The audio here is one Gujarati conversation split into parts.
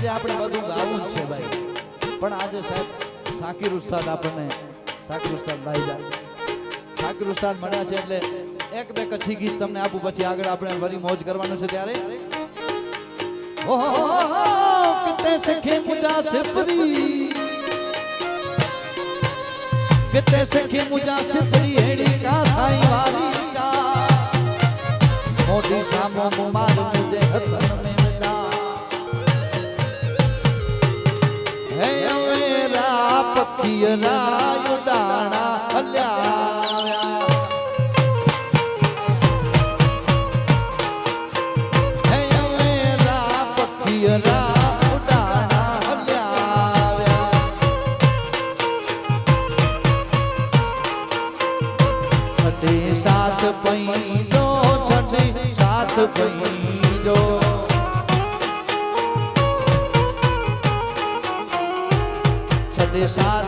આજે આપણે બધું ગાવું જ છે ભાઈ પણ આજે સાહેબ સાકીર ઉસ્તાદ આપણને સાકીર ઉસ્તાદ લાવી જાય સાકીર ઉસ્તાદ મળ્યા છે એટલે એક બે કચ્છી ગીત તમને આપું પછી આગળ આપણે વરી મોજ કરવાનું છે ત્યારે ઓહો કિતે સખે મુજાસિફરી किते सखी मुजा सिपरी हेड़ी का साई वाली का मोटी सामो मुमार मुझे हथन में અવેરા છઠે સાત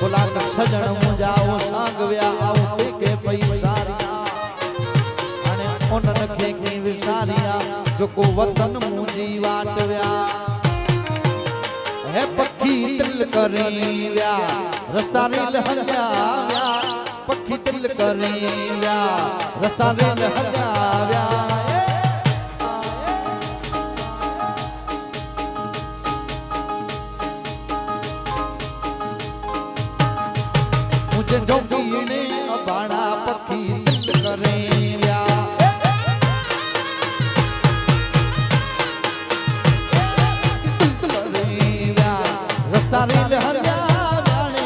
બોલાક સજણ મુજાઓ સાંગવ્યા આવું તે કે પૈસારિયા. અને ઓનન કે કે વિસારિયા જો કો વતન મુજી વાટવ્યા. હે પખી તિલ કરીવ્યા, રસ્તા રેલ હલ્યાવ્યા પખી તિલ કરીવ્યા, રસ્તા રેલ હલ્યાવ્યા મુજે જોગીને અબાડા પખી તિલ કરીવ્યા રસ્તા રેલ હલ્યા ને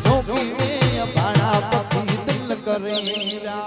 झोंपी में अपाड़ा पपनी दिल करेरा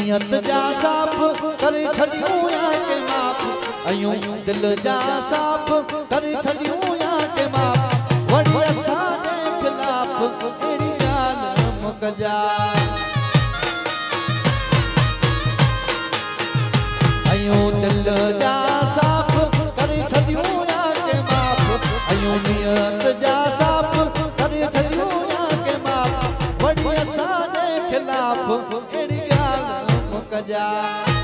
નિયત જા સાફ કરી છડ્યું આ કે માફ અયું દિલ જા સાફ કરી છડ્યું આ કે માફ વડિયા સાને ખિલાફ એડી ગાલ મગજા જા